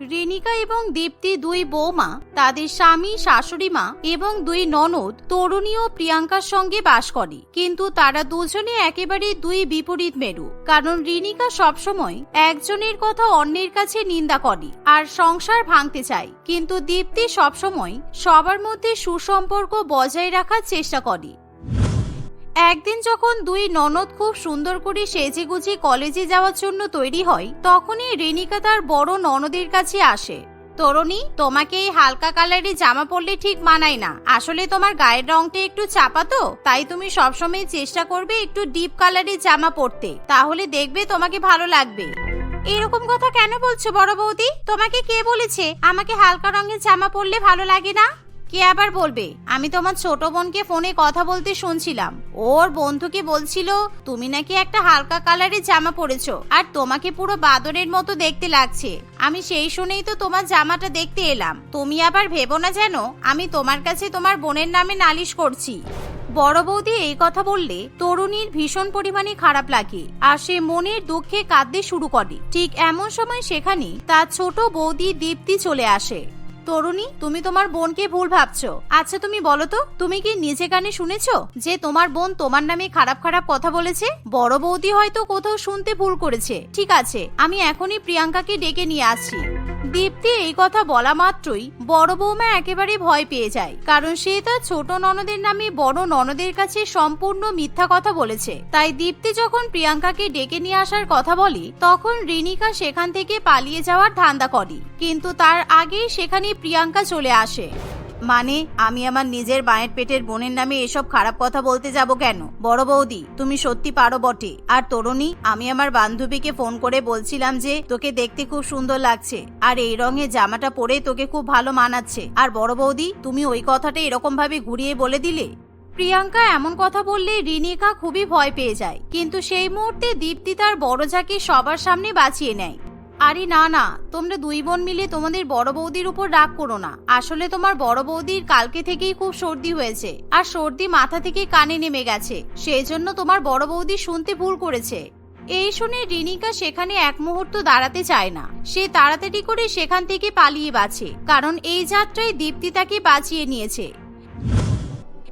রেনিকা এবং দীপ্তি দুই বৌমা, তাদের স্বামী শাশুড়ি মা এবং দুই ননদ তরুণী ও প্রিয়াঙ্কার সঙ্গে বাস করে। কিন্তু তারা দুজনে একেবারে দুই বিপরীত মেরু, কারণ রিনিকা সবসময় একজনের কথা অন্যের কাছে নিন্দা করে আর সংসার ভাঙতে চায়। কিন্তু দীপ্তি সবসময় সবার মধ্যে সুসম্পর্ক বজায় রাখার চেষ্টা করে। একদিন যখন দুই ননদ খুব সুন্দর করে সেজে গুজে কলেজে যাওয়ার জন্য তৈরি হয়, তখনই রেনিকা তার বড় ননদের কাছে আসে। তরুণী, তোমাকে এই হালকা কালারের জামা পরলে ঠিক মানায় না। আসলে তোমার গায়ের রংটা একটু চাপা তো, তাই তুমি সবসময় চেষ্টা করবে একটু ডিপ কালারের জামা পরতে। তাহলে দেখবে তোমাকে ভালো লাগবে। এরকম কথা কেন বলছো বড় বৌদি? তোমাকে কে বলেছে? আমাকে হালকা রঙের জামা পরলে ভালো লাগে না? কে আবার বলবে? আমি তোমার ছোট বোনকে ফোনে কথা বলতে শুনছিলাম। ওর বন্ধুকে বলছিল, তুমি নাকি একটা হালকা কালারের জামা পরেছো আর তোমাকে পুরো বাদরের মতো দেখতে লাগছে। আমি সেই শুনেই তো তোমার জামাটা দেখতে এলাম। তুমি আবার ভেবো না যেন আমি তোমার কাছে তোমার বোনের নামে নালিশ করছি। বড় বৌদি এই কথা বললে তরুণীর ভীষণ পরিমাণে খারাপ লাগে আর সে মনের দুঃখে কাঁদতে শুরু করে। ঠিক এমন সময় সেখানে তার ছোট বৌদি দীপ্তি চলে আসে। তরুণী, তুমি তোমার বোনকে ভুল ভাবছ। আচ্ছা তুমি বলো তো, তুমি কি নিজে কানে শুনেছো যে তোমার বোন তোমার নামে খারাপ খারাপ কথা বলেছে? বড় বৌদি হয়তো কোথাও শুনতে ভুল করেছে। ঠিক আছে, আমি এখনই প্রিয়াঙ্কাকে ডেকে নিয়ে আসছি। দীপ্তি এই কথা বলা মাত্রই বড় বৌমা একেবারে ভয় পেয়ে যায়, কারণ সে তার ছোট ননদের নামে বড় ননদের কাছে সম্পূর্ণ মিথ্যা কথা বলেছে। তাই দীপ্তি যখন প্রিয়াঙ্কাকে ডেকে নিয়ে আসার কথা বলে, তখন রিনিকা সেখান থেকে পালিয়ে যাওয়ার ধান্দা করে, কিন্তু তার আগেই সেখানে প্রিয়াঙ্কা চলে আসে। মানে আমি আমার নিজের মায়ের পেটের বোনের নামে এসব খারাপ কথা বলতে যাব কেন? বড় বৌদি, তুমি সত্যি পারো বটে। আর তরুণী, আমি আমার বান্ধবীকে ফোন করে বলছিলাম যে, তোকে দেখতে খুব সুন্দর লাগছে। আর এই রঙের জামাটা পরে তোকে খুব ভালো মানাচ্ছে। আর বড় বৌদি, তুমি ওই কথাটা এরকম ভাবে ঘুরিয়ে বলে দিলে? প্রিয়াঙ্কা এমন কথা বললে রিনিকা খুবই ভয় পেয়ে যায়। কিন্তু সেই মুহূর্তে দীপ্তি তার বড় যাকে সবার সামনে বাঁচিয়ে নেয়। আরে না না, তোমরা দুই বোন মিলে তোমাদের বড় বৌদির উপর রাগ করো না। আসলে তোমার বড় বৌদির কালকে থেকেই খুব সর্দি হয়েছে, আর সর্দি মাথা থেকে কানে নেমে গেছে সেই জন্য তোমার বড় বৌদি শুনতে ভুল করেছে। এই শুনে রিনিকা সেখানে এক মুহূর্ত দাঁড়াতে চায় না। সে তাড়াতাড়ি করে সেখান থেকে পালিয়ে বাঁচে, কারণ এই যাত্রায় দীপ্তি তাকে বাঁচিয়ে নিয়েছে।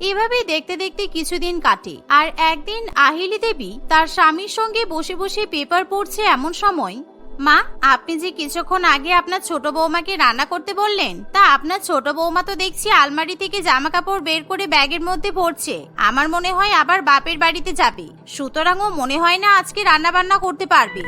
এভাবে দেখতে দেখতে কিছুদিন কাটে, আর একদিন আহিলি দেবী তার স্বামীর সঙ্গে বসে বসে পেপার পড়ছে এমন সময় মা, আপনি যে কিছুক্ষণ আগে আপনার ছোট বৌমাকে রান্না করতে বললেন, তা আপনার ছোট বৌমা তো দেখছি আলমারি থেকে জামা কাপড় বের করে ব্যাগের মধ্যে ভরছে। আমার মনে হয় আবার বাপের বাড়িতে যাবে। সুতরাং ও মনে হয় না আজকে রান্না বান্না করতে পারবে।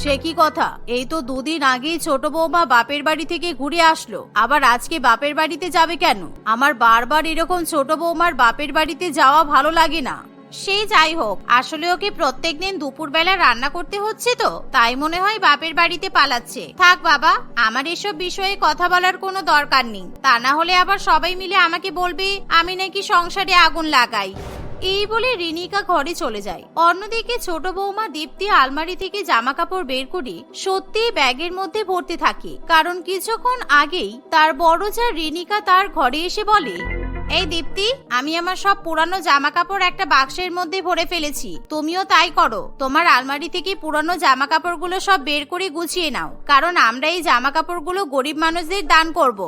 সে কি কথা? এই তো দুদিন আগেই ছোট বৌমা বাপের বাড়ি থেকে ঘুরে আসলো। আবার আজকে বাপের বাড়িতে যাবে কেন? আমার বারবার এরকম ছোট বৌমার বাপের বাড়িতে যাওয়া ভালো লাগে না। সে যাই হোক আসলে ওকে প্রত্যেকদিন দুপুরবেলা রান্না করতে হচ্ছে তো? তাই মনে হয় বাপের বাড়িতে পালাচ্ছে। থাক বাবা, আমার এসব বিষয়ে কথা বলার কোনো দরকার নেই। তা না হলে আবার সবাই মিলে আমাকে বলবে, আমি নাকি সংসারে আগুন লাগাই। এই বলে রিনিকা ঘরে চলে যায়। অন্যদিকে ছোট বৌমা দীপ্তি আলমারি থেকে জামা কাপড় বের করে সত্যি ব্যাগের মধ্যে ভরতে থাকে। কারণ কিছুক্ষণ আগেই তার বড় যা রিনিকা তার ঘরে এসে বলে এই দীপ্তি, আমি আমার সব পুরানো জামা কাপড় একটা বাক্সের মধ্যে ভরে ফেলেছি। তুমিও তাই করো। তোমার আলমারি থেকে পুরানো জামা কাপড়গুলো সব বের করে গুছিয়ে নাও, কারণ আমরা এই জামা কাপড়গুলো গরিব মানুষদের দান করব।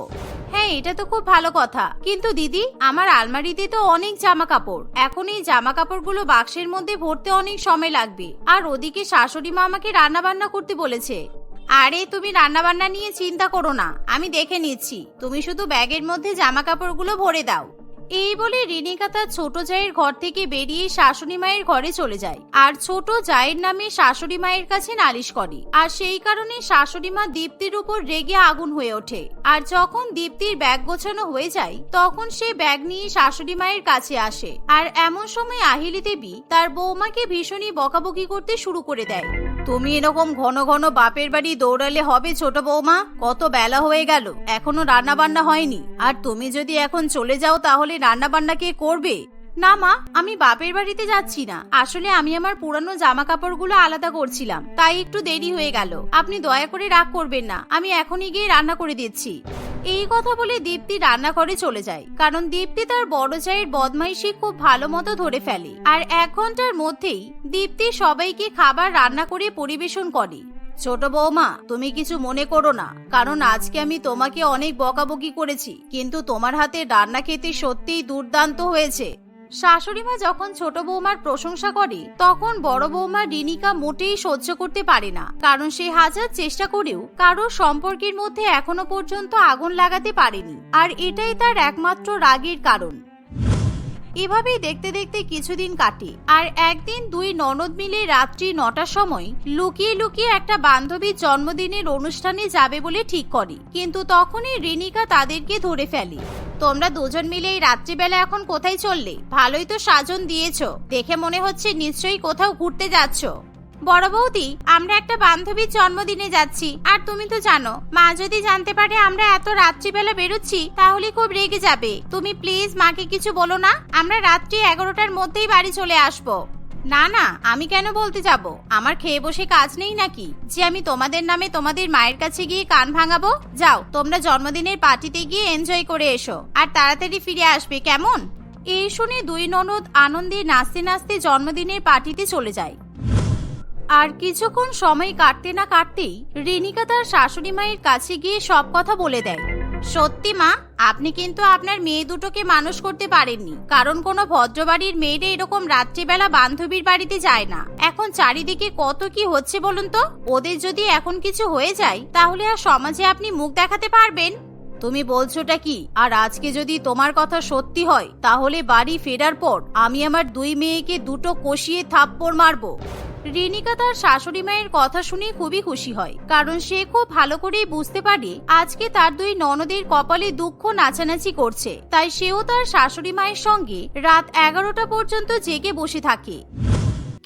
হ্যাঁ এটা তো খুব ভালো কথা। কিন্তু দিদি, আমার আলমারিতে তো অনেক জামা কাপড় এখন এই জামা কাপড়গুলো বাক্সের মধ্যে ভরতে অনেক সময় লাগবে। আর ওদিকে শাশুড়ি মা আমাকে রান্না বান্না করতে বলেছে। আরে, তুমি রান্না বান্না নিয়ে চিন্তা করো না। আমি দেখে নিচ্ছি। তুমি শুধু ব্যাগের মধ্যে জামা কাপড়গুলো ভরে দাও। এই বলে রিনিকা তার ছোট জায়ের ঘর থেকে বেরিয়ে শাশুড়ি মায়ের ঘরে চলে যায়। আর ছোট জায়ের নামে শাশুড়ি মায়ের কাছে নালিশ করে। আর সেই কারণে শাশুড়ি মা দীপ্তির উপর রেগে আগুন হয়ে ওঠে। আর যখন দীপ্তির ব্যাগ গোছানো হয়ে যায়, তখন সে ব্যাগ নিয়ে শাশুড়ি মায়ের কাছে আসে। আর এমন সময় আহিলি দেবী তার বৌমাকে ভীষণই বকাবকি করতে শুরু করে দেয়। তুমি এরকম ঘন ঘন বাপের বাড়ি দৌড়ালে হবে ছোট বৌমা কত বেলা হয়ে গেল, এখনও রান্না বান্না হয়নি। আর তুমি যদি এখন চলে যাও তাহলে রান্না বান্না কে করবে? না মা, আমি বাপের বাড়িতে যাচ্ছি না। আসলে আমি আমার পুরানো জামা কাপড়গুলো আলাদা করছিলাম, তাই একটু দেরি হয়ে গেল। আপনি দয়া করে রাগ করবেন না, আমি এখনই গিয়ে রান্না করে দিচ্ছি। এই কথা বলে দীপ্তি রান্নাঘরে চলে যায়, কারণ দীপ্তি তার বড় চায়ের বদমাইশি খুব ভালো মতো ধরে ফেলে। আর এক ঘণ্টার মধ্যেই দীপ্তি সবাইকে খাবার রান্না করে পরিবেশন করে। ছোট বৌমা, তুমি কিছু মনে করো না। কারণ আজকে আমি তোমাকে অনেক বকাবকি করেছি, কিন্তু তোমার হাতে রান্না খেতে সত্যিই দুর্দান্ত হয়েছে। শাশুড়ি মা যখন ছোট বৌমার প্রশংসা করে, তখন বড় বৌমা রিনিকা মোটেই সহ্য করতে পারে না। কারণ সে হাজার চেষ্টা করেও কারও সম্পর্কের মধ্যে এখনও পর্যন্ত আগুন লাগাতে পারেনি। আর এটাই তার একমাত্র রাগের কারণ। এভাবেই দেখতে দেখতে কিছুদিন কাটে। আর একদিন দুই ননদ মিলে রাত্রি নটার সময় লুকিয়ে লুকিয়ে একটা বান্ধবীর জন্মদিনের অনুষ্ঠানে যাবে বলে ঠিক করে। কিন্তু তখনই রিনিকা তাদেরকে ধরে ফেলে। তোমরা দুজন মিলে এই রাত্রিবেলা এখন কোথায় চললে? ভালোই তো সাজন দিয়েছ। দেখে মনে হচ্ছে নিশ্চয়ই কোথাও ঘুরতে যাচ্ছ। বড় বৌদি, আমরা একটা বান্ধবীর জন্মদিনে যাচ্ছি। আর তুমি তো জানো, মা যদি জানতে পারে আমরা এত রাত্রিবেলা বেরোচ্ছি, তাহলে খুব রেগে যাবে। তুমি প্লিজ মাকে কিছু বলো না, আমরা রাত্রি এগারোটার মধ্যেই বাড়ি চলে আসব। না না, আমি কেন বলতে যাব? আমার খেয়ে বসে কাজ নেই নাকি? যে আমি তোমাদের নামে তোমাদের মায়ের কাছে গিয়ে কান ভাঙাবো? যাও, তোমরা জন্মদিনের পার্টিতে গিয়ে এনজয় করে এসো। আর তাড়াতাড়ি ফিরে আসবে, কেমন? এই শুনে দুই ননদ আনন্দে নাচতে নাচতে জন্মদিনের পার্টিতে চলে যায়। আর কিছুক্ষণ সময় কাটতে না কাটতেই রেনিকা তার শাশুড়ি মায়ের কাছে গিয়ে সব কথা বলে দেয়। সত্যি মা, আপনি কিন্তু আপনার মেয়ে দুটোকে মানুষ করতে পারেননি। কারণ কোনো ভদ্রবাড়ির মেয়েরা এরকম রাত্রিবেলা বান্ধবীর বাড়িতে যায় না। এখন চারিদিকে কত কি হচ্ছে বলুন তো? ওদের যদি এখন কিছু হয়ে যায়, তাহলে আর সমাজে আপনি মুখ দেখাতে পারবেন? তুমি বলছোটা কি? আর আজকে যদি তোমার কথা সত্যি হয়, তাহলে বাড়ি ফেরার পর আমি আমার দুই মেয়েকে দুটো কষিয়ে থাপ্পড় মারবো। রিনিকা তার শাশুড়ি মায়ের কথা শুনে খুবই খুশি হয়। কারণ সে খুব ভালো করেই বুঝতে পারে, আজকে তার দুই ননদের কপালে দুঃখ নাচানাচি করছে। তাই সেও তার শাশুড়ি মায়ের সঙ্গে রাত এগারোটা পর্যন্ত জেগে বসে থাকে।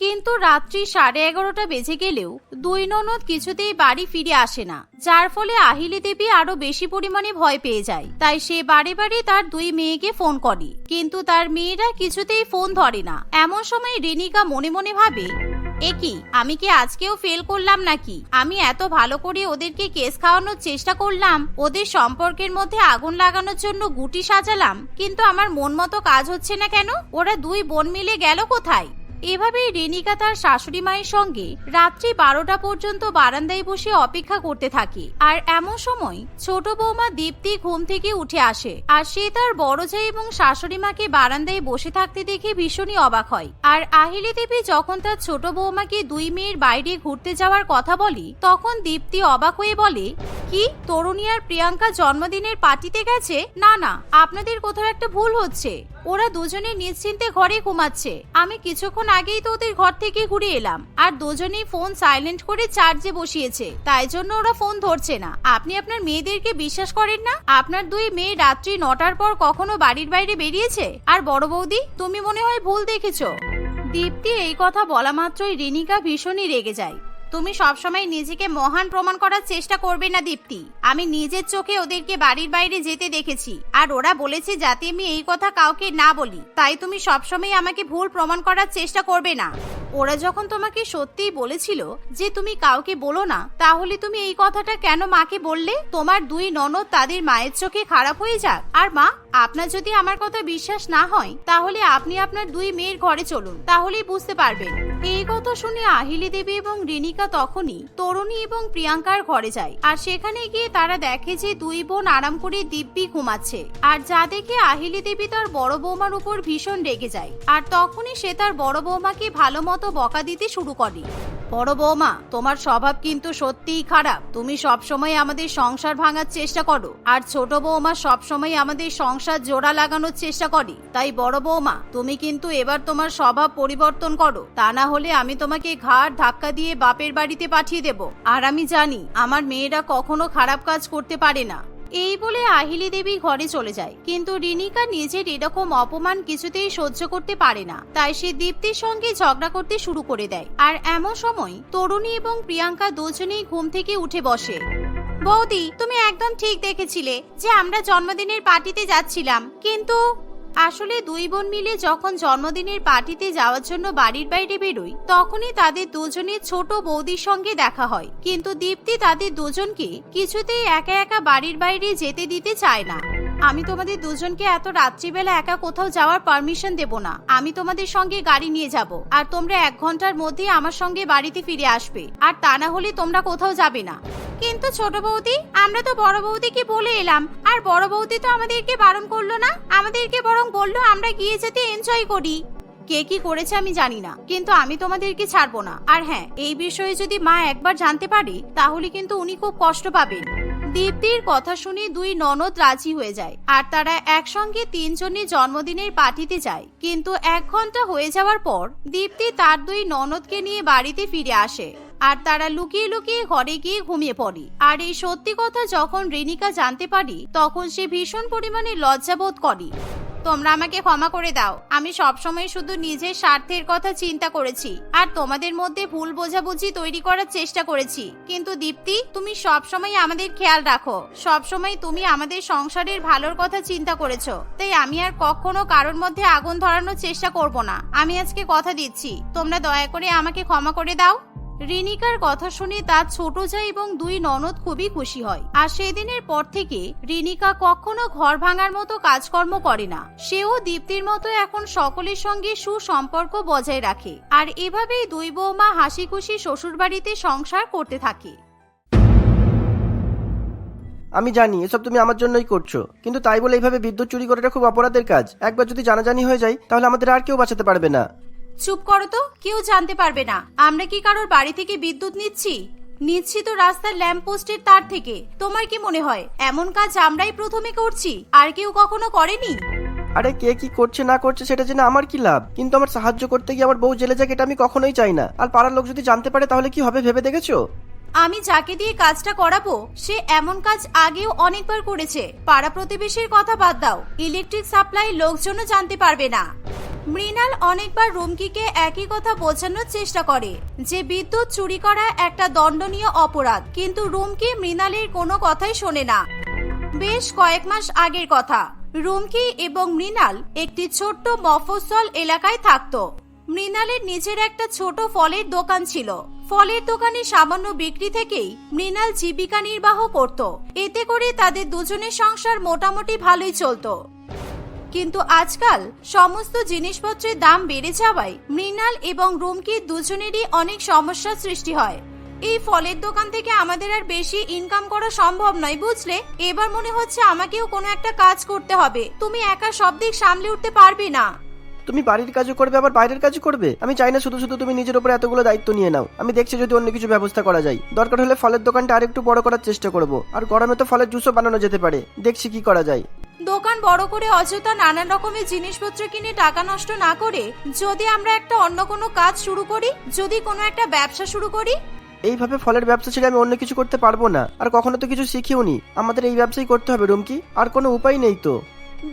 কিন্তু রাত্রি সাড়ে এগারোটা বেজে গেলেও দুই ননদ কিছুতেই বাড়ি ফিরে আসে না, যার ফলে আহিলি দেবী আরও বেশি পরিমাণে ভয় পেয়ে যায়। তাই সে বাড়ি বাড়ি তার দুই মেয়েকে ফোন করে, কিন্তু তার মেয়েরা কিছুতেই ফোন ধরে না। এমন সময় রেনিকা মনে মনে ভাবে, এ কি, আমি কি আজকেও ফেল করলাম নাকি? আমি এত ভালো করে ওদেরকে কেস খাওয়ানোর চেষ্টা করলাম, ওদের সম্পর্কের মধ্যে আগুন লাগানোর জন্য গুটি সাজালাম, কিন্তু আমার মন মতো কাজ হচ্ছে না কেন? ওরা দুই বোন মিলে গেল কোথায়? এভাবেই রেনিকা তার শাশুড়ি মায়ের সঙ্গে রাত্রি বারোটা পর্যন্ত বারান্দায় বসে অপেক্ষা করতে থাকে। আর এমন সময় ছোট বৌমা দীপ্তি ঘুম থেকে উঠে আসে আর সে তার বড় ভাই এবং শাশুড়ি মাকে বারান্দায় বসে থাকতে দেখে ভীষণই অবাক হয়। আর আহিলি দেবী যখন তার ছোট বৌমাকে দুই মেয়ের বাইরে ঘুরতে যাওয়ার কথা বলি, তখন দীপ্তি অবাক হয়ে বলে, কি, তরুণী আর প্রিয়াঙ্কা জন্মদিনের পার্টিতে গেছে? না না, আপনাদের কোথাও একটা ভুল হচ্ছে। ওরা দুজনে নিশ্চিন্তে ঘরে ঘুমাচ্ছে। আমি কিছুক্ষণ আগেই তো ওদের ঘর থেকে ঘুরে এলাম। আর দুজনেই ফোন সাইলেন্ট করে চার্জে বসিয়েছে। তাই জন্য ওরা ফোন ধরছে না। আপনি আপনার মেয়েদেরকে বিশ্বাস করেন না? আপনার দুই মেয়ে রাত্রি নটার পর কখনো বাড়ির বাইরে বেরিয়েছে? আর বড় বৌদি, তুমি মনে হয় ভুল দেখেছ। দীপ্তি, এই কথা বলা মাত্রই রিনিকা ভীষণই রেগে যায়। তুমি সবসময় নিজেকে মহান প্রমাণ করার চেষ্টা করবে না, দীপ্তি। আমি নিজের চোখে ওদেরকে বাড়ির বাইরে যেতে দেখেছি। আর ওরা বলেছে যাতে আমি এই কথা কাউকে না বলি। তাই তুমি সবসময় আমাকে ভুল প্রমাণ করার চেষ্টা করবে না। ওরা যখন তোমাকে সত্যিই বলেছিল যে তুমি কাউকে বলো না, তাহলে তুমি এই কথাটা কেন মাকে বললে? তোমার দুই ননদ তাদের মায়ের চোখে খারাপ হয়ে যাক। আর মা, আপনার যদি আমার কথা বিশ্বাস না হয়, তাহলে আপনি আপনার দুই মেয়ের ঘরে চলুন, তাহলেই বুঝতে পারবেন। এই কথা শুনে আহিলি দেবী এবং রেনিকা তখনই তরুণী এবং প্রিয়াঙ্কার ঘরে যায়। আর সেখানে গিয়ে তারা দেখে যে দুই বোন আরাম করে দিব্যি ঘুমাচ্ছে। আর যা দেখে আহিলি দেবী তার বড় বৌমার উপর ভীষণ রেগে যায়। আর তখনই সে তার বড় বৌমাকে ভালো মতো বকা দিতে শুরু করে। বড় বৌমা, তোমার স্বভাব কিন্তু সত্যিই খারাপ। তুমি সবসময় আমাদের সংসার ভাঙার চেষ্টা করো। আর ছোট বৌমা সবসময় আমাদের সংসার জোড়া লাগানোর চেষ্টা করে। তাই বড় বৌমা, তুমি কিন্তু এবার তোমার স্বভাব পরিবর্তন করো। তা না হলে আমি তোমাকে ঘাড় ধাক্কা দিয়ে বাপের বাড়িতে পাঠিয়ে দেব। আর আমি জানি, আমার মেয়েরা কখনো খারাপ কাজ করতে পারে না। এই বলে আহিলি দেবী ঘরে চলে যায়। কিন্তু রিনিকা নিজের এরকম অপমান কিছুতেই সহ্য করতে পারে না। তাই সে দীপ্তির সঙ্গে ঝগড়া করতে শুরু করে দেয়। আর এমন সময় তরুণী এবং প্রিয়াঙ্কা দুজনেই ঘুম থেকে উঠে বসে। বৌদি, তুমি একদম ঠিক দেখেছিলে যে আমরা জন্মদিনের পার্টিতে যাচ্ছিলাম। কিন্তু আসলে দুই বোন মিলে যখন জন্মদিনের পার্টিতে যাওয়ার জন্য বাড়ির বাইরে বেরোই, তখনই তাদের দুজনের ছোট বৌদির সঙ্গে দেখা হয়। কিন্তু দীপ্তি তাদের দুজনকে কিছুতেই একা একা বাড়ির বাইরে যেতে দিতে চায় না। আমি তোমাদের দুজনকে এত রাত্রিবেলা একা কোথাও যাওয়ার পারমিশন দেব না। আমি তোমাদের সঙ্গে গাড়ি নিয়ে যাব। আর তোমরা এক ঘণ্টার মধ্যে আমার সঙ্গে বাড়িতে ফিরে আসবে। আর তা না হলে তোমরা কোথাও যাবে না। কিন্তু ছোট বৌদি, আমরা তো বড় বৌদিকে বলে এলাম। আর বড় বৌদি তো আমাদেরকে বারণ করল না। আমাদেরকে বরং বলল আমরা গিয়ে যেতে এনজয় করি। কে কি করেছে আমি জানি না, কিন্তু আমি তোমাদেরকে ছাড়বো না। আর হ্যাঁ এই বিষয়ে যদি মা একবার জানতে পারে, তাহলে কিন্তু উনি খুব কষ্ট পাবেন। দীপ্তির কথা শুনে দুই ননদ রাজি হয়ে যায়, আর তারা একসঙ্গে তিনজনের জন্মদিনের পার্টিতে যায়। কিন্তু এক ঘণ্টা হয়ে যাওয়ার পর, দীপ্তি তার দুই ননদকে নিয়ে বাড়িতে ফিরে আসে, আর তারা লুকিয়ে লুকিয়ে ঘরে গিয়ে ঘুমিয়ে পড়ে। আর এই সত্যি কথা যখন রেনিকা জানতে পারি, তখন সে ভীষণ পরিমাণে লজ্জাবোধ করে। তোমরা আমাকে ক্ষমা করে দাও। আমি সবসময় শুধু নিজের স্বার্থের কথা চিন্তা করেছি। আর তোমাদের মধ্যে ভুল বোঝাবুঝি তৈরি করার চেষ্টা করেছি। কিন্তু দীপ্তি, তুমি সবসময় আমাদের খেয়াল রাখো। সবসময় তুমি আমাদের সংসারের ভালোর কথা চিন্তা করেছ। তাই আমি আর কখনো কারোর মধ্যে আগুন ধরানোর চেষ্টা করব না। আমি আজকে কথা দিচ্ছি। তোমরা দয়া করে আমাকে ক্ষমা করে দাও। রিনিকার কথা শুনে তার ছোট ভাই এবং দুই ননদ খুবই খুশি হয়। আর সেদিনের পর থেকে রিনিকা কখনো ঘর ভাঙার মতো কাজকর্ম করে না। সেও দীপ্তির মতো এখন সকলের সঙ্গে সুসম্পর্ক বজায় রাখে আর এভাবেই দুই বৌমা হাসি খুশি শ্বশুরবাড়িতে সংসার করতে থাকে। আমি জানি, এসব তুমি আমার জন্যই করছ, কিন্তু তাই বলে এইভাবে বিদ্যুৎ চুরি করাটা খুব অপরাধের কাজ। একবার যদি জানাজানি হয়ে যায়, তাহলে আমাদের আর কেউ বাঁচাতে পারবে না। চুপ করো তো কেউ জানতে পারবে না। আমরা কি কারোর বাড়ি থেকে বিদ্যুৎ নিচ্ছি? নিচ্ছি তো রাস্তার ল্যাম্প পোস্টের তার থেকে। তোমার কি মনে হয় এমন কাজ আমরাই প্রথমে করছি আর কেউ কখনো করেনি? আরে কে কি করছে না করছে সেটা জেনে আমার কি লাভ? কিন্তু আমার সাহায্য করতে গিয়ে আমার বউ জেলে যাক এটা আমি কখনোই চাই না। আর পাড়ার লোক যদি জানতে পারে তাহলে কি হবে ভেবে দেখেছ? আমি যাকে দিয়ে কাজটা করাবো সে এমন কাজ আগেও অনেকবার করেছে। পাড়া প্রতিবেশীর কথা বাদ দাও ইলেকট্রিক সাপ্লাই লোকজনও জানতে পারবে না। মৃণাল অনেকবার রুমকিকে একই কথা বোঝানোর চেষ্টা করে, যে বিদ্যুৎ চুরি করা একটা দণ্ডনীয় অপরাধ। কিন্তু রুমকি মৃণালের কোনো কথাই শোনে না। বেশ কয়েক মাস আগের কথা। রুমকি এবং মৃণাল একটি ছোট্ট মফস্বল এলাকায় থাকতো। মৃণালের নিজের একটা ছোট ফলের দোকান ছিল। ফলের দোকানে সামান্য বিক্রি থেকেই মৃণাল জীবিকা নির্বাহ করত। এতে করে তাদের দুজনের সংসার মোটামুটি ভালোই চলতো। কিন্তু আজকাল সমস্ত জিনিসপত্রের দাম বেড়ে যাওয়ায় মৃণাল এবং রুমকি দুজনেরই অনেক সমস্যার সৃষ্টি হয়। এই ফলের দোকান থেকে আমাদের আর বেশি ইনকাম করা সম্ভব নয়, বুঝলে? এবার মনে হচ্ছে আমাকেও কোনো একটা কাজ করতে হবে। তুমি একা সব দিক সামলে উঠতে পারবে না। তুমি বাড়ির কাজও করবে, আবার বাইরের কাজও করবে? আমি চাই না শুধু শুধু তুমি নিজের উপরে এতগুলো দায়িত্ব নিয়ে নাও। আমি দেখছি যদি অন্য কিছু ব্যবস্থা করা যায়। দরকার হলে ফলের দোকানটা আরেকটু বড় করার চেষ্টা করব। আর গরমে তো ফলের জুসও বানানো যেতে পারে। দেখছি কি করা যায়। দোকান বড় করে অযথা নানান রকমের জিনিসপত্র কিনে টাকা নষ্ট না করে যদি আমরা একটা অন্য কোনো কাজ শুরু করি, যদি কোনো একটা ব্যবসা শুরু করি? এইভাবে ফলের ব্যবসা ছেড়ে আমি অন্য কিছু করতে পারব না। আর কখনো তো কিছু শিখিওনি। আমাদের এই ব্যবসাই করতে হবে, রুমকি। আর কোনো উপায় নেই তো।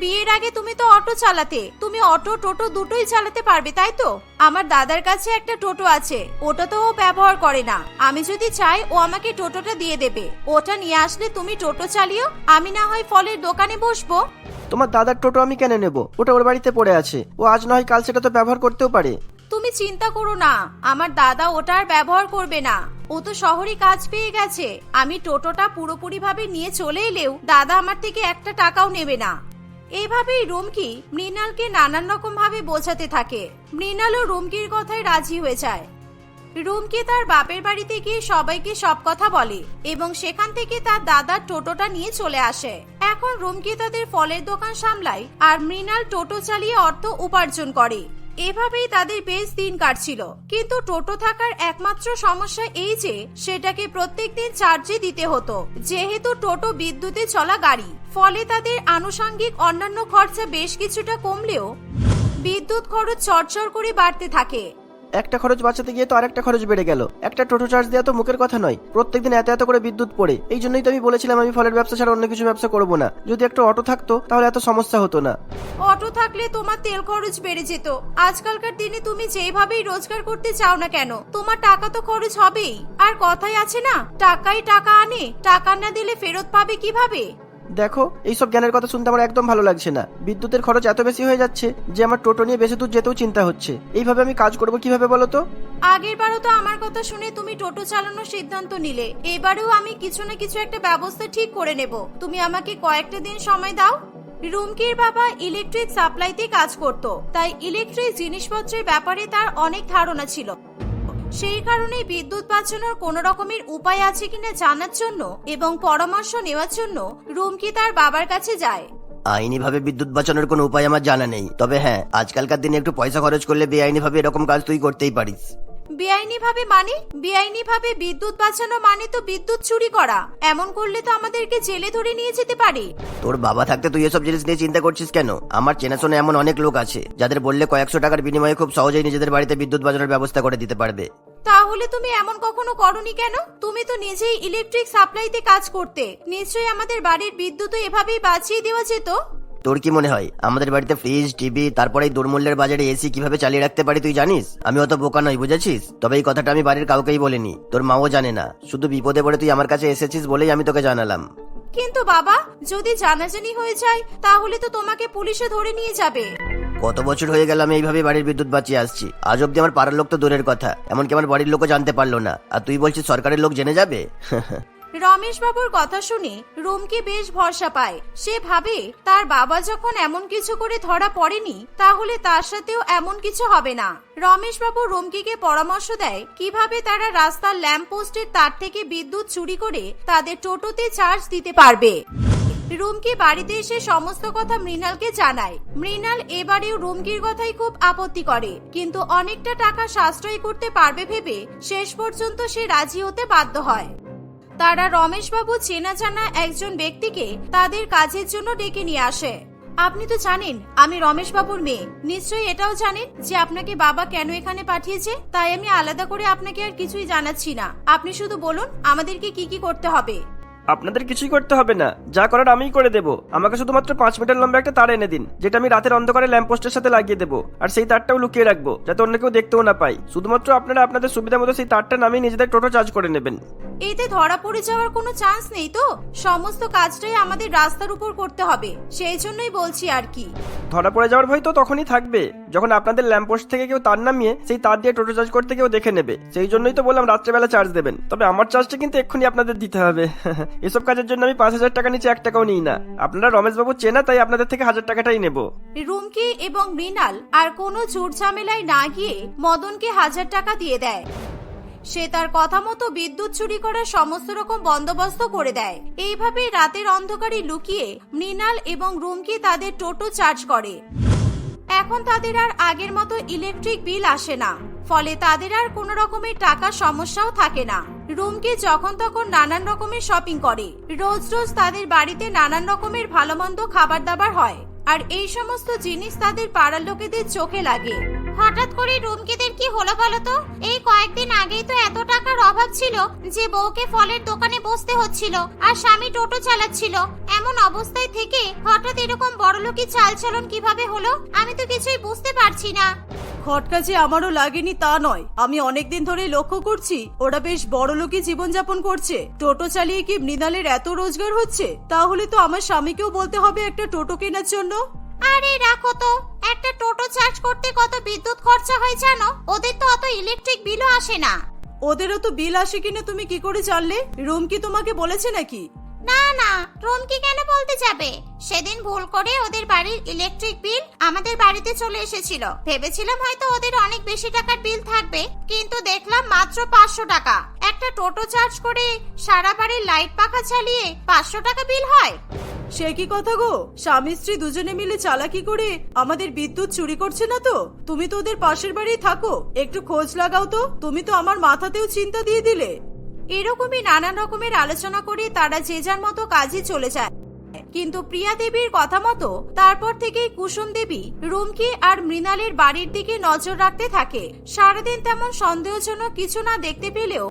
বিয়ের আগে তুমি তো অটো চালাতে। তুমি অটো টোটো দুটোই চালাতে পারবে তাই তো? আমার দাদার কাছে একটা টোটো আছে ওটা তো ও ব্যবহার করে না। আমি যদি চাই ও আমাকে টোটোটা দিয়ে দেবে। ওটা নিয়ে আসলে তুমি টোটো চালিও আমি না হয় ফলের দোকানে বসবো। তোমার দাদার টোটো আমি কেন নেব? ওটা ওর বাড়িতে পড়ে আছে। ও আজ নয় কাল সেটা তো ব্যবহার করতেও পারে। তুমি চিন্তা করো না আমার দাদা ওটা আর ব্যবহার করবে না। ও তো শহরে কাজ পেয়ে গেছে। আমি টোটোটা পুরোপুরি ভাবে নিয়ে চলে এলেও দাদা আমার থেকে একটা টাকাও নেবে না। এইভাবেই রুমকি মৃণালকে নানান রকম ভাবে বোঝাতে থাকে। মৃণালও রুমকির কথায় রাজি হয়ে যায়। রুমকি তার বাপের বাড়িতে গিয়ে সবাইকে সব কথা বলে এবং সেখান থেকে তার দাদার টোটোটা নিয়ে চলে আসে। এখন রুমকি তাদের ফলের দোকান সামলায় আর মৃণাল টোটো চালিয়ে অর্থ উপার্জন করে। এভাবেই তাদের বেশ দিন কাটছিল। কিন্তু টোটো থাকার একমাত্র সমস্যা এই যে, সেটাকে প্রত্যেক দিন চার্জে দিতে হতো। যেহেতু টোটো বিদ্যুতে চলা গাড়ি, ফলে তাদের আনুষঙ্গিক অন্যান্য খরচা বেশ কিছুটা কমলেও বিদ্যুৎ খরচ চড়চড় করে বাড়তে থাকে। একটা খরচ বাঁচাতে গিয়ে তো আরেকটা খরচ বেড়ে গেল। একটা টোটো চার্জ দেওয়া তো মুখের কথা নয়। প্রত্যেকদিন এত এত করে বিদ্যুৎ পড়ে। এই জন্যই তো আমি বলেছিলাম আমি ফলের ব্যবসা ছাড়া অন্য কিছু ব্যবসা করব না। যদি একটা অটো থাকতো, তাহলে এত সমস্যা হতো না। অটো থাকলে তোমার তেল খরচ বেড়ে যেত। আজকালকার দিনে তুমি যেভাবেই রোজগার করতে চাও না কেন, তোমার টাকা তো খরচ হবেই। আর কথাই আছে না, টাকাই টাকা আনে, টাকা না দিলে ফেরত পাবে কীভাবে? দেখো, এইসব জ্ঞানের কথা শুনতে আমার একদম ভালো লাগছে না। বিদ্যুতের খরচ এত বেশি হয়ে যাচ্ছে যে আমার টোটো নিয়ে বেশি দূর যেতেও চিন্তা হচ্ছে। এইভাবে আমি কাজ করব কীভাবে বলো তো? আগের বারও তো আমার কথা শুনে তুমি টোটো চালানোর সিদ্ধান্ত নিলে। এবারেও আমি কিছু না কিছু একটা ব্যবস্থা ঠিক করে নেব। তুমি আমাকে কয়েকটা দিন সময় দাও। রুমকির বাবা ইলেকট্রিক সাপ্লাইতে কাজ করত। তাই ইলেকট্রিক জিনিসপত্রের ব্যাপারে তার অনেক ধারণা ছিল। সেই কারণে বিদ্যুৎ বাঁচানোর কোন রকমের উপায় আছে কিনা জানার জন্য এবং পরামর্শ নেওয়ার জন্য রুমকি তার বাবার কাছে যায়। আইনিভাবে বিদ্যুৎ বাঁচানোর কোনো উপায় আমার জানা নেই। তবে হ্যাঁ আজকালকার দিনে একটু পয়সা খরচ করলে বেআইনিভাবে এরকম কাজ তুই করতেই পারিস। বেআইনি ভাবে মানে? বেআইনি ভাবে বিদ্যুৎ বাঁচানো মানে তো বিদ্যুৎ চুরি করা। এমন করলে তো আমাদেরকে জেলে ধরে নিয়ে যেতে পারে। তোর বাবা থাকতে তুই এসব জিনিস নিয়ে চিন্তা করছিস কেন? আমার চেনাশোনা এমন অনেক লোক আছে যাদের বললে কয়েকশো টাকার বিনিময়ে খুব সহজেই নিজেদের বাড়িতে বিদ্যুৎ বাজানোর ব্যবস্থা করে দিতে পারবে। তাহলে তুমি এমন কখনো করনি কেন? তুমি তো নিজেই ইলেকট্রিক সাপ্লাইতে কাজ করতে। নিশ্চয়ই আমাদের বাড়ির বিদ্যুৎ এভাবেই বাঁচিয়ে দেওয়া যেত। তোর কি মনে হয়? আমাদের বাড়িতে ফ্রিজ টিভি তারপরে এই দুর্মূল্যের বাজারে এসি কীভাবে চালিয়ে রাখতে পারি তুই জানিস? আমি অত বোকা নই বুঝেছিস? তবে এই কথাটা আমি বাড়ির কাউকেই বলিনি। তোর মাও জানে না। শুধু বিপদে পড়ে তুই আমার কাছে এসেছিস বলেই আমি তোকে জানালাম। কিন্তু বাবা যদি জানাজানি হয়ে যায় তাহলে তো তোমাকে পুলিশে ধরে নিয়ে যাবে। কত বছর হয়ে গেল আমি এইভাবে বাড়ির বিদ্যুৎ বাঁচিয়ে আসছি। আজ অব্দি আমার পাড়ার লোক তো দূরের কথা। এমনকি আমার বাড়ির লোকও জানতে পারল না। আর তুই বলছিস সরকারের লোক জেনে যাবে? রমেশ বাবুর কথা শুনে রুমকি বেশ ভরসা পায়। সে ভাবে, তার বাবা যখন এমন কিছু করে ধরা পড়েনি, তাহলে তার সাথেও এমন কিছু হবে না। রমেশ বাবু রুমকিকে পরামর্শ দেয়, কীভাবে তারা রাস্তার ল্যাম্প পোস্টের তার থেকে বিদ্যুৎ চুরি করে তাদের টোটোতে চার্জ দিতে পারবে? রুমকি বাড়িতে এসে সমস্ত কথা মৃণালকে জানায়। মৃণাল এবারেও রুমকির কথাই খুব আপত্তি করে, কিন্তু অনেকটা টাকা সাশ্রয় করতে পারবে ভেবে শেষ পর্যন্ত সে রাজি হতে বাধ্য হয়। তারা রমেশবাবু চেনা জানা একজন ব্যক্তিকে তাদের কাজের জন্য ডেকে নিয়ে আসে। আপনি তো জানেন, আমি রমেশবাবুর মেয়ে। নিশ্চয়ই এটাও জানেন যে আপনাকে বাবা কেন এখানে পাঠিয়েছে? তাই আমি আলাদা করে আপনাকে আর কিছুই জানাচ্ছি না। আপনি শুধু বলুন, আমাদেরকে কি কি করতে হবে? আপনাদের কিছুই করতে হবে না। যা করার আমিই করে দেবো। আমাকে শুধুমাত্র পাঁচ মিটার লম্বা একটা তার এনে দিন যেটা আমি রাতের অন্ধকারে ল্যাম্পপোস্টের সাথে লাগিয়ে দেবো। আর সেই তারটাও লুকিয়ে রাখব যাতে অন্য কেউ দেখতেও না পাই শুধুমাত্র আপনারা আপনাদের সুবিধা মতো সেই তারটা নামিয়ে নিজেদের টোটো চার্জ করে নেবেন। এতে ধরা পড়ে যাওয়ার কোনো চান্স নেই তো? সমস্ত কাজটাই আমাদের রাস্তার উপর করতে হবে। সেই জন্যই বলছি আর কি। ধরা পড়ে যাওয়ার ভয় তো তখনই থাকবে যখন আপনাদের ল্যাম্পপোস্ট থেকে কেউ তার নামিয়ে সেই তার দিয়ে টোটো চার্জ করতে কেউ দেখে নেবে। সেই জন্যই তো বললাম রাত্রেবেলা চার্জ দেবেন। তবে আমার চার্জটা কিন্তু এক্ষুনি আপনাদের দিতে হবে। এসব কাজের জন্য আমি পাঁচ হাজার টাকা নিচে এক টাকাও নিই না। আপনারা রমেশবাবু চেনা, তাই আপনাদের থেকে হাজার টাকাটাই নেব। রুমকি এবং মৃণাল আর কোনো ঝুট ঝামেলায় না গিয়ে মদনকে হাজার টাকা দিয়ে দেয়। সে তার কথা মতো বিদ্যুৎ চুরি করার সমস্ত রকম বন্দোবস্ত করে দেয়। এইভাবে রাতের অন্ধকারে লুকিয়ে মৃণাল এবং রুমকি তাদের টোটো চার্জ করে। এখন তাদের আর আগের মতো ইলেকট্রিক বিল আসে না। ফলে তাদের আর কোনো রকমের টাকা সমস্যাও থাকে না। রুমকে যখন তখন নানান রকমের শপিং করে। রোজ রোজ তাদের বাড়িতে নানান রকমের ভালো মন্দ খাবার দাবার হয়। আর এই সমস্ত জিনিস তাদের পাড়ার লোকেদের চোখে লাগে। হঠাৎ করে রুমকিদের কি হলো বলো তো? এই কয়েকদিন আগেই তো এত টাকার অভাব ছিল যে বউকে ফলের দোকানে বসতে হচ্ছিল আর স্বামী টোটো চালাচ্ছিল। এমন অবস্থায় থেকে হঠাৎ এরকম বড়লোকি চালচলন কীভাবে হলো? আমি তো কিছুই বুঝতে পারছি না। খটকা যে আমারও লাগেনি তা নয়। আমি অনেকদিন ধরে লক্ষ্য করছি ওরা বেশ বড় লোকই জীবনযাপন করছে। টোটো চালিয়ে কি মৃণালের এত রোজগার হচ্ছে? তাহলে তো আমার স্বামীকেও বলতে হবে একটা টোটো কেনার জন্য। আরে রাখো তো একটা টোটো চার্জ করতে কত বিদ্যুৎ খরচা হয় জানো? ওদের তো অত ইলেকট্রিক বিলও আসে না। ওদেরও তো বিল আসে কিনা তুমি কি করে জানলে? রুম কি তোমাকে বলেছে নাকি? না না, রুমকি কেন বলতে যাবে? সেদিন ভুল করে ওদের বাড়ির ইলেকট্রিক বিল আমাদের বাড়িতে চলে এসেছিল। ভেবেছিলাম হয়তো ওদের অনেক বেশি টাকার বিল থাকবে, কিন্তু দেখলাম মাত্র পাঁচশো টাকা। একটা টোটো চার্জ করে সারা বাড়ির লাইট পাখা চালিয়ে পাঁচশো টাকা বিল হয়। সে কি কথা গো? স্বামী স্ত্রী দুজনে মিলে চালাকি করে আমাদের বিদ্যুৎ চুরি করছে না তো? তুমি তো ওদের পাশের বাড়ি থাকো, একটু খোঁজ লাগাও তো। তুমি তো আমার মাথাতেও চিন্তা দিয়ে দিলে। এরকমই নানান রকমের আলোচনা করে তারা যে যার মতো কাজে চলে যায়। কিন্তু প্রিয়া দেবীর কথা মতো তারপর থেকেই কুসুম দেবী রুমকি আর মৃণালের বাড়ির দিকে নজর রাখতে থাকে। সারাদিন তেমন সন্দেহজনক কিছু না দেখতে পেলেও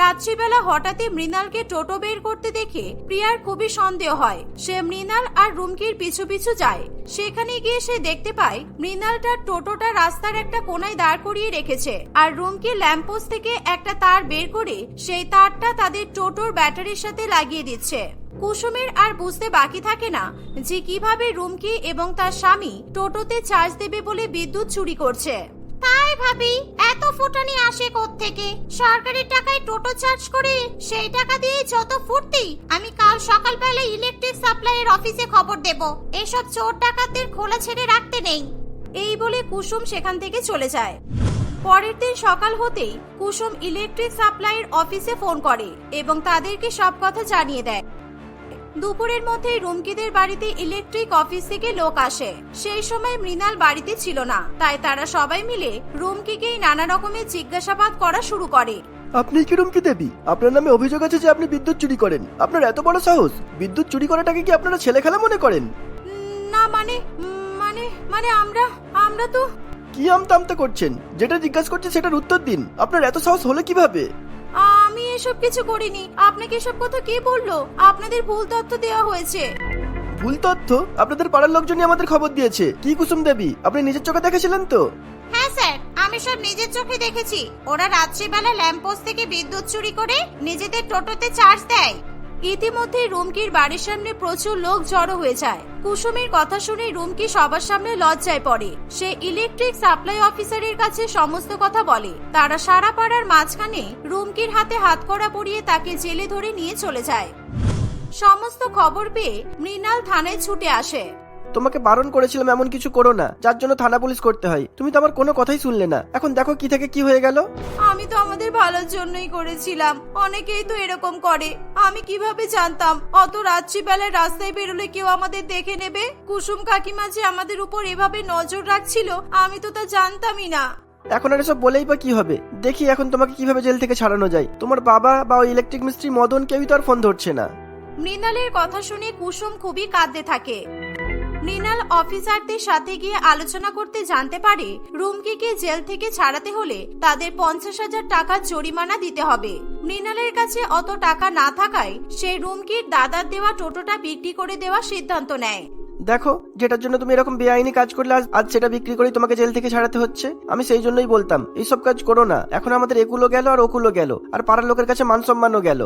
রাত্রিবেলা হঠাৎই মৃণালকে টোটো বের করতে দেখে প্রিয়ার খুবই সন্দেহ হয়। সে মৃণাল আর রুমকির পিছু পিছু যায়। সেখানে গিয়ে সে দেখতে পায়, মৃণাল তার টোটোটা রাস্তার একটা কোনায় দাঁড় করিয়ে রেখেছে আর রুমকি ল্যাম্পোস্ট থেকে একটা তার বের করে সেই তারটা তাদের টোটোর ব্যাটারির সাথে লাগিয়ে দিচ্ছে। কুসুমের আর বুঝতে বাকি থাকে না যে কীভাবে রুমকি এবং তার স্বামী টোটোতে চার্জ দেবে বলে বিদ্যুৎ চুরি করছে। তাই ভাবি, এত ফুটানি আসে থেকে সরকারি টাকায় টোটো চার্জ করে সেই টাকা দিয়ে যত ফুর্তি আমি কাল সকালবেলা ইলেকট্রিক সাপ্লাইয়ের অফিসে খবর দেব। এসব চোর ডাকাতদের খোলা ছেড়ে রাখতে নেই। এই বলে কুসুম সেখান থেকে চলে যায়। পরের দিন সকাল হতেই কুসুম ইলেকট্রিক সাপ্লাইয়ের অফিসে ফোন করে এবং তাদেরকে সব কথা জানিয়ে দেয়। দুপুরের মধ্যেই রুমকিদের বাড়িতে ইলেকট্রিক অফিস থেকে লোক আসে। সেই সময় মৃণাল বাড়িতে ছিল না তাই তারা সবাই মিলে রুমকিকেই নানা রকমের জিজ্ঞাসাবাদ করা শুরু করে। আপনি কি রুমকি দেবী? আপনার নামে অভিযোগ আছে যে আপনি বিদ্যুৎ চুরি করেন। আপনার এত বড় সাহস! বিদ্যুৎ চুরি করাটাকে কি আপনারা ছেলে খেলা মনে করেন? না মানে মানে মানে আমরা আমরা তো কি আমতামতা করছেন? যেটা জিজ্ঞাসা করছে সেটার উত্তর দিন। আপনার এত সাহস হলো কীভাবে? এসব কিছু করিনি। আপনাকে এসব কথা কে বলল? আপনাদের ভুল তথ্য দেওয়া হয়েছে। ভুল তথ্য? আপনাদের পাড়ার লোকজনই আমাদের খবর দিয়েছে। কি কুসুম দেবী? আপনি নিজের চোখে দেখেছিলেন তো? হ্যাঁ স্যার। আমি সব নিজের চোখে দেখেছি। ওরা রাত্রিবেলা ল্যাম্পোস্ট থেকে বিদ্যুৎ চুরি করে নিজেদের টোটোতে চার্জ দেয়। ইতিমধ্যে রুমকির বাড়ির সামনে প্রচুর লোক জড়ো হয়ে যায়। কুসুমের কথা শুনে রুমকি সবার সামনে লজ্জায় পড়ে। সে ইলেকট্রিক সাপ্লাই অফিসারের কাছে সমস্ত কথা বলে। তারা সারা পাড়ার মাঝখানে রুমকির হাতে হাতকড়া পরিয়ে তাকে জেলে ধরে নিয়ে চলে যায়। সমস্ত খবর পেয়ে মৃণাল থানায় ছুটে আসে। তোমাকে বারণ করেছিলাম এমন কিছু করো না যার জন্য থানা পুলিশ করতে হয়। তুমি তো আমার কোনো কথাই শুনলে না। এখন দেখো কি থেকে কি হয়ে গেল। আমি তো আমাদের ভালোর জন্যই করেছিলাম। অনেকেই তো এরকম করে। আমি কীভাবে জানতাম? অত রাত্রিবেলায় রাস্তায় বেরোলে কেউ আমাদের দেখে নেবে? কুসুম কাকিমা যে আমাদের উপর এভাবে নজর রাখছিল আমি তো তা জানতামই না। এখন আর এসব বলেই বা কি হবে? দেখি এখন তোমাকে কীভাবে জেল থেকে ছাড়ানো যায়। তোমার বাবা বা ওই ইলেকট্রিক মিস্ত্রি মদন কেউই তো আর ফোন ধরছে না। মৃণালের কথা শুনে কুসুম খুবই কাঁদতে থাকে। মৃণাল অফিসারদের সাথে গিয়ে আলোচনা করতে জানতে পারে, রুমকিকে জেল থেকে ছাড়াতে হলে তাদের পঞ্চাশ হাজার টাকা জরিমানা দিতে হবে। মৃণালের কাছে অত টাকা না থাকায় সে রুমকির দাদার দেওয়া টোটোটা বিক্রি করে দেওয়ার সিদ্ধান্ত নেয়। দেখো, যেটার জন্য তুমি এরকম বেআইনি কাজ করলে আজ সেটা বিক্রি করেই তোমাকে জেল থেকে ছাড়াতে হচ্ছে। আমি সেই জন্যই বলতাম, এইসব কাজ করো না। এখন আমাদের একুলো গেল আর ওকুলো গেল, আর পাড়ার লোকের কাছে মান সম্মানও গেল।